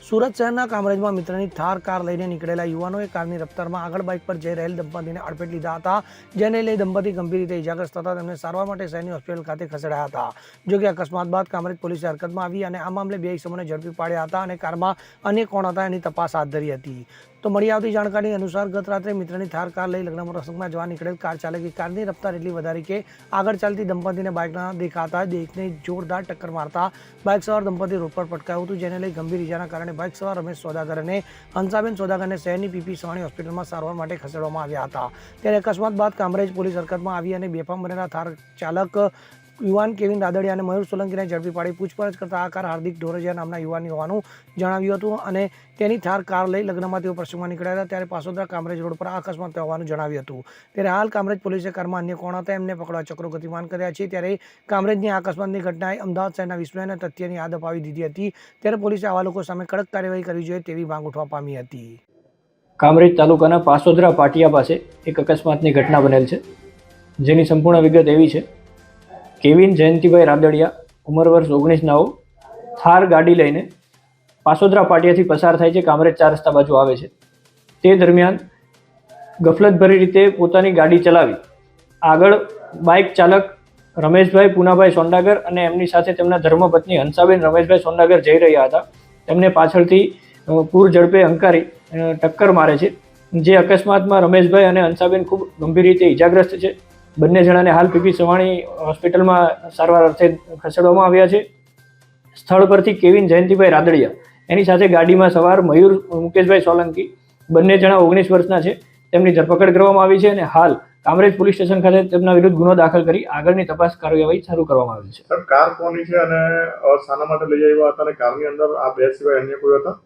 સુરત શહેરના કામરેજમાં મિત્રની થાર કાર લઈને નીકળેલા યુવાનોએ કારની રફતારમાં આગળ બાઇક પર જઈ રહેલ દંપતીને અડફેટ લીધા હતા, જેને લઈ દંપતી ગંભીર રીતે ઇજાગ્રસ્ત હતા. તેમને સારવાર માટે શહેરની હોસ્પિટલ ખાતે ખસેડાયા હતા. જો કે અકસ્માત બાદ કામરેજ પોલીસે હરકતમાં આવી અને આ મામલે બે ઇસમોને ઝડપી પાડ્યા હતા અને કારમાં અન્ય કોણ હતા એની તપાસ હાથ ધરી હતી. તો મળી આવતી જાણકારી અનુસાર ગત રાત્રે મિત્રની થાર કાર લઈ લગ્ન પ્રસંગમાં જવા નીકળેલ કાર ચાલકે કારની રફતાર એટલી વધારી કે આગળ ચાલતી દંપતીને બાઇકના દેખાતા દેખને જોરદાર ટક્કર મારતા બાઇક સવાર દંપતી રોડ પર પટકાયું હતું, જેને લઈ ગંભીર ઇજાના કારણે બાઇક સવાર રમેશ સોદાગર અને હંસાબેન સોદાગરને શહેરની પીપી સવાણી હોસ્પિટલમાં સારવાર માટે ખસેડવામાં આવ્યા હતા. ત્યારે અકસ્માત બાદ કામરેજ પોલીસ હરકતમાં આવી અને બેફામ બનેલા થાર ચાલક યુવાન કેવિન રાદડિયા અને મયુર સોલંકીને ઝડપી પાડી પૂછપરછ કરતા આ કાર હાર્દિક ઢોરજીયા નામના યુવાનની હોવાનું જણાવ્યું હતું અને તેની થાર કાર લઈ લગ્નમાં તેઓ પ્રસંગમાં નીકળ્યા હતા. ત્યારે પાસોદરા કામરેજ રોડ પર આ અકસ્માત હોવાનું જણાવ્યું હતું. ત્યારે હાલ કામરેજ પોલીસે કારમાં અન્ય કોણ હતા એમને પકડવા ચક્રો ગતિમાન કર્યા છે. ત્યારે કામરેજની આ અકસ્માતની ઘટનાએ અમદાવાદ શહેરના વિસ્મયના તથ્યની યાદ અપાવી દીધી હતી. ત્યારે પોલીસે આવા લોકો સામે કડક કાર્યવાહી કરવી જોઈએ તેવી માંગ ઉઠવા પામી હતી. કામરેજ તાલુકાના પાસોદરા પાટિયા પાસે એક અકસ્માતની ઘટના બનેલ છે. જેની સંપૂર્ણ વિગત એવી છે કેવિન જયંતિભાઈ રાદડિયા, ઉંમર વર્ષ ઓગણીસ નવ, થાર ગાડી લઈને પાસોદરા પાટિયાથી પસાર થાય છે, કામરેજ ચાર રસ્તા બાજુ આવે છે. તે દરમિયાન ગફલતભરી રીતે પોતાની ગાડી ચલાવી. આગળ બાઇક ચાલક રમેશભાઈ પૂનાભાઈ સોંડાગર અને એમની સાથે તેમના ધર્મપત્ની હંસાબેન રમેશભાઈ સોંડાગર જઈ રહ્યા હતા. તેમને પાછળથી પૂર ઝડપે હંકારી ટક્કર મારે છે. જે અકસ્માતમાં રમેશભાઈ અને હંસાબેન ખૂબ ગંભીર રીતે ઇજાગ્રસ્ત છે. બંને જણાને હાલ પીપી સવાણી હોસ્પિટલમાં સારવાર અર્થે ખસેડવામાં આવ્યા છે. સ્થળ પરથી કેવિન જયંતિભાઈ રાદડિયા. એની સાથે ગાડીમાં સવાર મયુર મુકેશભાઈ સોલંકી. બંને જણા ઓગણીસ વર્ષના છે. તેમની ધરપકડ કરવામાં આવી છે અને હાલ કામરેજ પોલીસ સ્ટેશન ખાતે તેમના વિરુદ્ધ ગુનો દાખલ કરી આગળની તપાસ કાર્યવાહી શરૂ કરવામાં આવી છે. સર કાર કોની છે અને શાના માટે લઈ આવ્યા હતા અને કારની અંદર આ બે સિવાય અન્ય કોઈ હતા?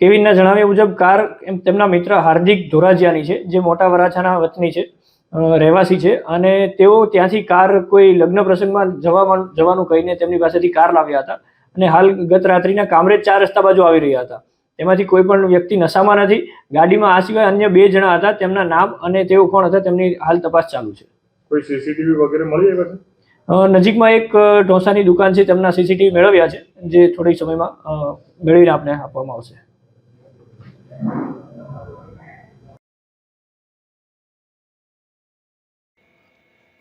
કેવિનના જણાવ્યા મુજબ કાર તેમના મિત્ર હાર્દિક ધોરાજીયાની છે જે મોટા વરાછાના વતની છે. રહેવાસી છે અને તેઓ ત્યાંથી કાર કોઈ લગ્ન પ્રસંગમાં જવા જવાનું કહીને તેમની પાસેથી કાર લાવ્યા હતા અને હાલ ગત રાત્રિના કામરેજ ચાર રસ્તા બાજુ આવી રહ્યા હતા. તેમાંથી કોઈ પણ વ્યક્તિ નશામાં નથી. ગાડીમાં આ સિવાય અન્ય બે જણા હતા. તેમના નામ અને તેઓ કોણ હતા તેમની હાલ તપાસ ચાલુ છે. કોઈ સીસીટીવી વગેરે મળી આવ્યા છે? નજીકમાં એક ઢોસાની દુકાન છે. તેમના સીસીટીવી મેળવ્યા છે. જે થોડીક સમયમાં મેળવીને આપને આપવામાં આવશે.